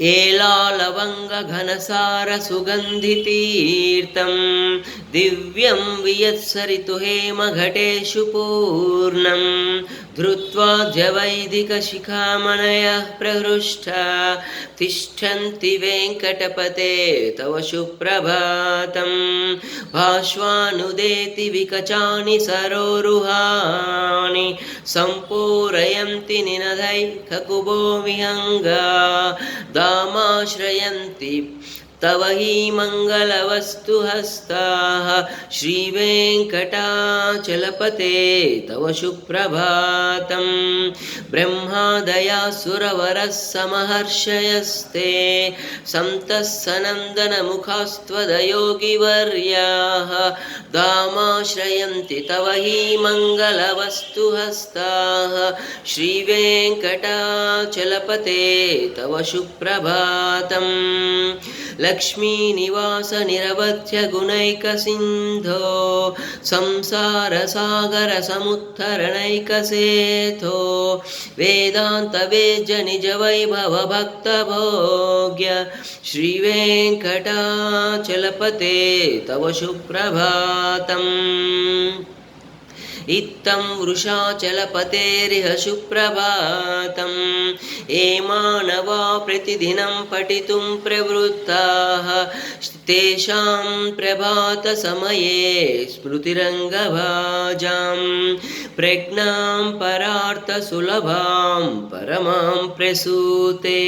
एलालवङ्गघनसारसुगन्धितीर्थं दिव्यं वियत्सरितु हेमघटेषु पूर्णं धृत्वा जवैदिकशिखामणयः प्रहृष्टा। तिष्ठन्ति वेङ्कटपते तव सुप्रभातं। भाष्वानुदेति विकचानि सरोरुहाणि। सम्पूरयन्ति निनदैककुबो विहङ्गा दामाश्रयन्ति तव हि मङ्गलवस्तु हस्ताः श्रीवेङ्कटाचलपते तव सुप्रभातं ब्रह्मादयासुरवरः समहर्षयस्ते सन्तः सनन्दनमुखास्त्वदयोगिवर्याः दामाश्रयन्ति तव हि मङ्गलवस्तु हस्ताः श्रीवेङ्कटाचलपते तव सुप्रभातम् लक्ष्मीनिवासनिरवध्यगुणैकसिन्धो संसारसागरसमुत्थरणैकसेथो वेदान्तवेज्यनिजवैभवभक्तभोग्य श्रीवेङ्कटाचलपते तव सुप्रभातम् इत्थं वृषाचलपतेरिह सुप्रभातम्। एमानवा प्रतिदिनं पठितुं प्रवृत्ताः। तेषां प्रभातसमये स्मृतिरङ्गभाजां प्रज्ञां परार्थसुलभां परमां प्रसूते